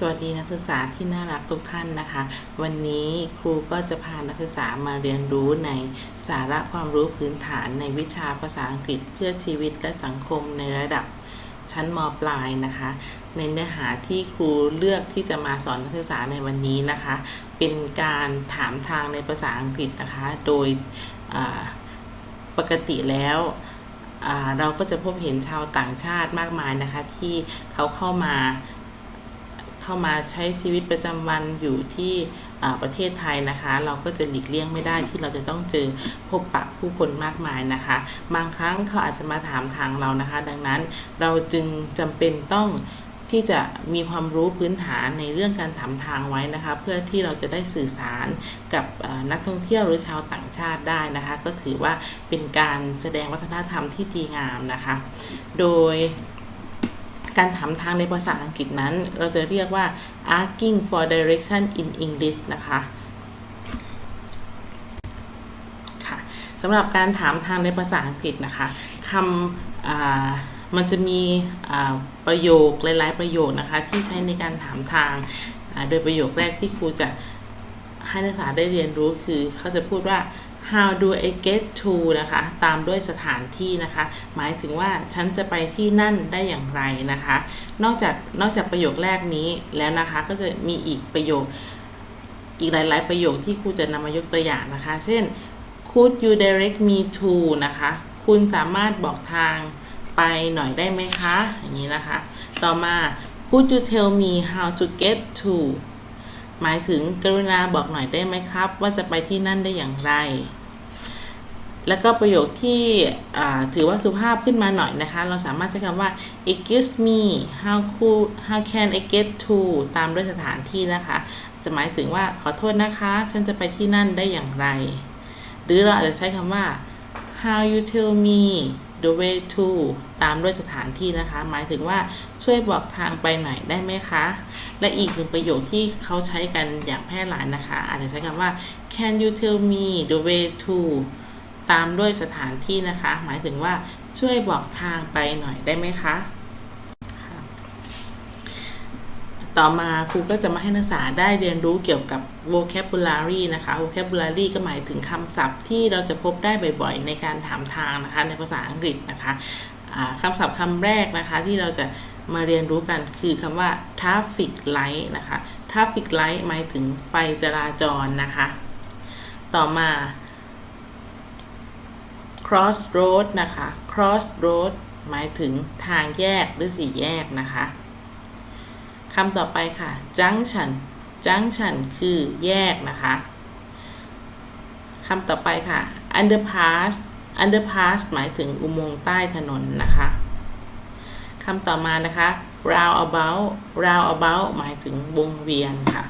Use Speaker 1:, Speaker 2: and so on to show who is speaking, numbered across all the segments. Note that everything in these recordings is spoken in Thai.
Speaker 1: สวัสดีนักศึกษาที่น่ารักทุกท่านนะคะ วันนี้ครูก็จะพานักศึกษามาเรียนรู้ในสาระความรู้พื้นฐานในวิชาภาษาอังกฤษเพื่อชีวิตและสังคมในระดับชั้นมปลายนะคะ ในเนื้อหาที่ครูเลือกที่จะมาสอนนักศึกษาในวันนี้นะคะ เป็นการถามทางในภาษาอังกฤษนะคะ โดยปกติแล้วเราก็จะพบเห็นชาวต่างชาติมากมายนะคะ ที่เขาเข้ามา เข้ามาใช้ชีวิตประจำวันอยู่ที่ประเทศไทยนะคะ เราก็จะหลีกเลี่ยงไม่ได้ที่เราจะต้องเจอพบปะผู้คนมากมายนะคะ บางครั้งเขาอาจจะมาถามทางเรานะคะ ดังนั้นเราจึงจำเป็นต้องที่จะมีความรู้พื้นฐานในเรื่องการถามทางไว้นะคะ เพื่อที่เราจะได้สื่อสารกับนักท่องเที่ยวหรือชาวต่างชาติได้นะคะ ก็ถือว่าเป็นการแสดงวัฒนธรรมที่ดีงามนะคะ โดย การถามทางในภาษาอังกฤษนั้น เราจะเรียกว่า asking for direction in English นะคะค่ะสำหรับการถามทางในภาษาอังกฤษนะคะคำมันจะมีประโยคหลาย ๆ ประโยคนะคะ ที่ใช้ในการถามทาง โดยประโยคแรกที่ครูจะให้นักศึกษาได้เรียนรู้คือเขาจะพูดว่า how do I get to นะคะ ตามด้วยสถานที่นะคะ หมายถึงว่าฉันจะไปที่นั่นได้อย่างไรนะคะ นอกจากนอกจากประโยคแรกนี้แล้วนะคะ ก็จะมีอีกประโยค อีกหลาย ๆ ประโยคที่ครูจะนำมายกตัวอย่างนะคะ เช่น could you direct me to นะคะ คุณสามารถบอกทางไปหน่อยได้ไหมคะ อย่างนี้นะคะ ต่อมา could you tell me how to get to หมายถึงกรุณาบอกหน่อยได้ไหมครับ ว่าจะไปที่นั่นได้อย่างไร แล้วก็ประโยคที่ถือว่าสุภาพขึ้นมาหน่อยนะคะ เราสามารถใช้คำว่า excuse me how could how can I get to ตามด้วยสถานที่นะคะ จะหมายถึงว่าขอโทษนะคะ ฉันจะไปที่นั่นได้อย่างไร หรือเราอาจจะใช้คำว่า how you tell me the way to ตามด้วยสถานที่นะคะ หมายถึงว่าช่วยบอกทางไปไหนอยได้ไหมคะ และอีกหนึ่งประโยคที่เขาใช้กันอย่างแพร่หลายนะคะ อาจจะใช้คำว่า can you tell me the way to ตามด้วยสถานที่นะคะ หมายถึงว่าช่วยบอกทางไปหน่อยได้ไหมคะ ต่อมาครูก็จะมาให้นักศึกษาได้เรียนรู้เกี่ยวกับ vocabulary นะคะ vocabulary ก็หมายถึงคำศัพท์ที่เราจะพบได้บ่อยๆ ในการถามทางนะคะ ในภาษาอังกฤษนะคะคำศัพท์คำแรกนะคะที่เราจะมาเรียนรู้กันคือคำว่า traffic light นะคะ traffic light หมายถึงไฟจราจรนะคะ ต่อมา cross road นะคะ cross road หมายถึงทางแยกหรือสี่แยกนะคะคำต่อไปค่ะ junction junction คือแยกนะคะคำต่อไปค่ะ underpass underpass หมายถึงอุโมงค์ใต้ถนนนะคะคำต่อมานะคะ roundabout roundabout หมายถึงวงเวียนค่ะ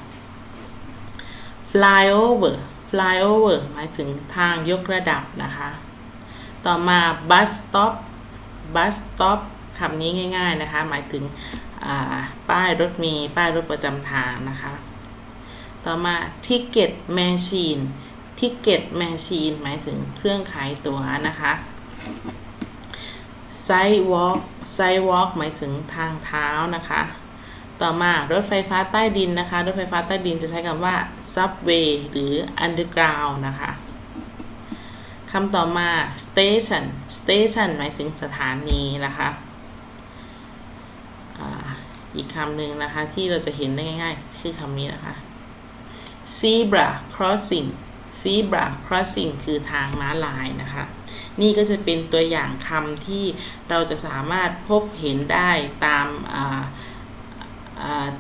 Speaker 1: flyover flyover หมายถึงทางยกระดับนะคะ ต่อมา bus stop bus stop คำนี้ง่าย ๆนะคะ หมายถึงป้ายรถเมล์ป้ายรถประจำทางนะคะ ต่อมา ticket machine ticket machine หมายถึงเครื่องขายตั๋วนะคะ sidewalk sidewalk หมายถึงทางเท้านะคะ ต่อมารถไฟฟ้าใต้ดินนะคะ รถไฟฟ้าใต้ดินจะใช้คำว่า subway หรือ underground นะคะ คำต่อมา station station หมายถึงสถานีนะคะอีกคำหนึ่งนะคะ ที่เราจะเห็นได้ง่ายๆ คือคำนี้นะคะ zebra crossing zebra crossing คือทางม้าลายนะคะ นี่ก็จะเป็นตัวอย่างคำที่เราจะสามารถพบเห็นได้ตามา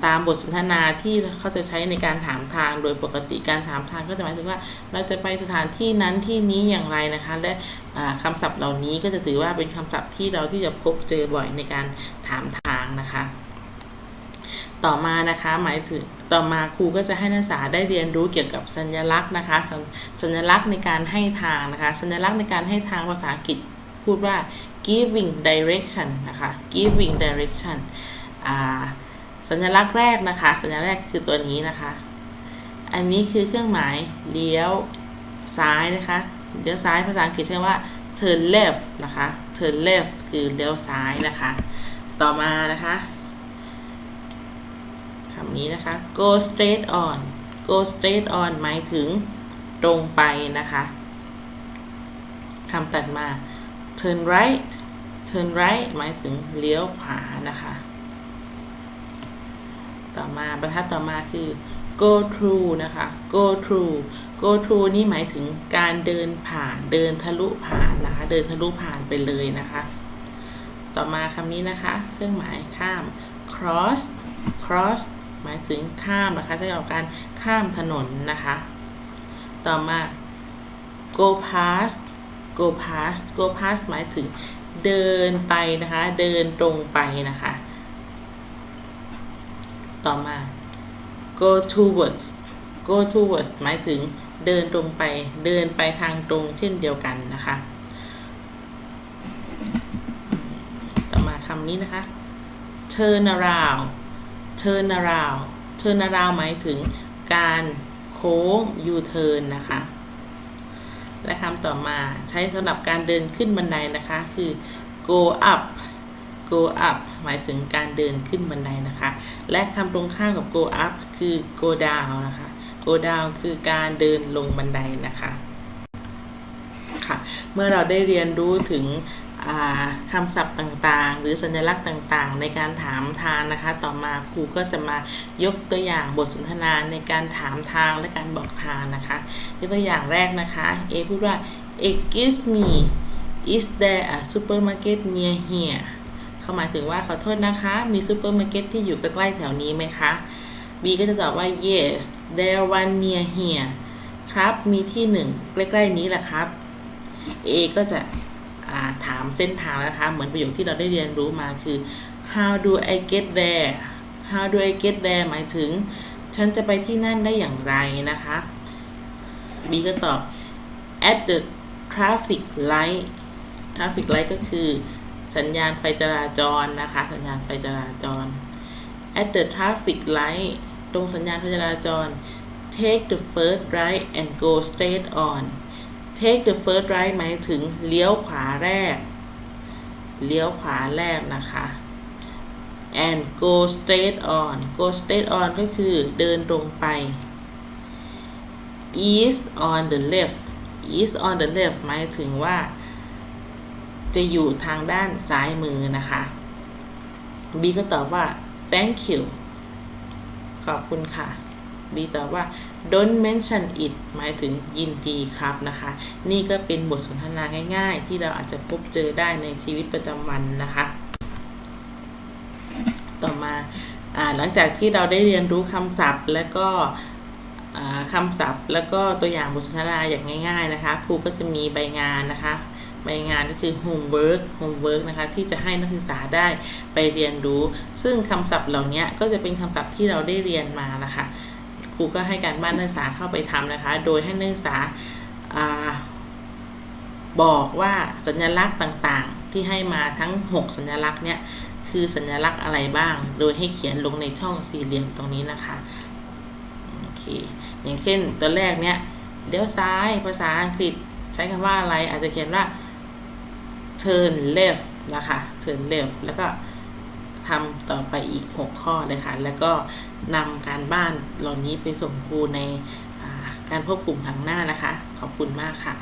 Speaker 1: ตามบทสนทนาที่เขาจะใช้ในการถามทางโดยปกติการถามทางก็จะหมายถึงว่า เราจะไปสถานที่นั้นที่นี้อย่างไรนะคะ และอ่าคำศัพท์เหล่านี้ก็จะถือว่าเป็นคำศัพท์ที่เราที่จะพบเจอบ่อยในการถามทางนะคะ ต่อมานะคะหมายถึงต่อมาครูก็จะให้นักศึกษาได้เรียนรู้เกี่ยวกับสัญลักษณ์นะคะสสัญลักษณ์ในการให้ทางนะคะ สัญลักษณ์ในการให้ทางภาษาอังกฤษพูดว่า giving direction นะคะ giving direction อ่า สัญลักษณ์แรกนะคะ สัญลักษณ์แรกคือตัวนี้นะคะ อันนี้คือเครื่องหมายเลี้ยวซ้ายนะคะเลี้ยวซ้ายภาษาอังกฤษใช้ว่า turn left นะคะ turn left คือเลี้ยวซ้ายนะคะ ต่อมานะคะคำนี้นะคะ go straight on go straight on หมายถึงตรงไปนะคะคำตัดมา turn right turn right หมายถึงเลี้ยวขวานะคะ ต่อมาบรรทัดต่อมาคือ go through นะคะ go through go through นี่หมายถึงการเดินผ่าน เดินทะลุผ่านนะคะ เดินทะลุผ่านไปเลยนะคะ ต่อมาคำนี้นะคะ เครื่องหมายข้าม cross cross หมายถึงข้ามนะคะใช้กับการข้ามถนนนะคะ ต่อมา go past go past go past หมายถึงเดินไปนะคะ เดินตรงไปนะคะ ต่อมา go towards go towards หมายถึงเดินตรงไป เดินไปทางตรงเช่นเดียวกันนะคะ ต่อมาคำนี้นะคะ turn around turn around turn around หมายถึงการโค้ง U turn นะคะ และคำต่อมาใช้สำหรับการเดินขึ้นบันไดนะคะ คือ go up go up หมายถึงการเดินขึ้นบันไดนะคะ และคำตรงข้ามกับ go up คือ go down นะคะ go down คือการเดินลงบันไดนะคะค่ะเมื่อเราได้เรียนรู้ถึงคำศัพท์ต่างๆ หรือสัญลักษณ์ต่างๆ ในการถามทางนะคะ ต่อมาครูก็จะมายกตัวอย่างบทสนทนาในการถามทางและการบอกทางนะคะยกตัวอย่างแรกนะคะ A พูดว่า excuse me is there a supermarket near here เขาหมายถึงว่าขอโทษนะคะ มีซูเปอร์มาร์เก็ตที่อยู่ใกล้ๆแถวนี้ไหมคะ B ก็จะตอบว่า yes there one near here ครับ มีที่หนึ่งใกล้ๆนี้แหละครับ A ก็จะถามเส้นทางนะคะ เหมือนประโยคที่เราได้เรียนรู้มาคือ how do I get there how do I get there หมายถึง ฉันจะไปที่นั่นได้อย่างไรนะคะ B ก็ตอบ at the traffic light traffic light ก็คือ สัญญาณไฟจราจรนะคะ สัญญาณไฟจราจร at the traffic light ตรงสัญญาณไฟจราจร take the first right and go straight on take the first right หมายถึงเลี้ยวขวาแรก เลี้ยวขวาแรกนะคะ and go straight on go straight on ก็คือเดินตรงไป east on the left east on the left หมายถึงว่า จะอยู่ทางด้านซ้ายมือนะคะ B ก็ตอบว่า thank you ขอบคุณค่ะ B ตอบว่า don't mention it หมายถึงยินดีครับนะคะ นี่ก็เป็นบทสนทนาง่าย ๆ ที่เราอาจจะพบเจอได้ในชีวิตประจำวันนะคะ ต่อมาหลังจากที่เราได้เรียนรู้คำศัพท์ และก็คำศัพท์ แล้วก็ตัวอย่างบทสนทนาอย่างง่าย ๆนะคะ ครูก็จะมีใบงานนะคะ ใบงานก็คือ homework homework นะคะ ที่จะให้นักศึกษาได้ไปเรียนรู้ ซึ่งคำศัพท์เหล่านี้ก็จะเป็นคำศัพท์ที่เราได้เรียนมานะคะครูก็ให้การบ้านนักศึกษาเข้าไปทำนะคะ โดยให้นักศึกษาบอกว่าสัญลักษณ์ต่างๆ ที่ให้มาทั้ง 6 สัญลักษณ์เนี่ยคือสัญลักษณ์อะไรบ้าง โดยให้เขียนลงในช่องสี่เหลี่ยมตรงนี้นะคะโอเคอย่างเช่นตัวแรกเนี่ยเลี้ยวซ้ายภาษาอังกฤษใช้คำว่าอะไรอาจจะเขียนว่า turn left นะคะ turn left แล้วก็ทำต่อไปอีก 6 ข้อเลยค่ะ แล้วก็นำการบ้านเหล่านี้ไปส่งครูในการพบกลุ่มทางหน้านะคะ ขอบคุณมากค่ะ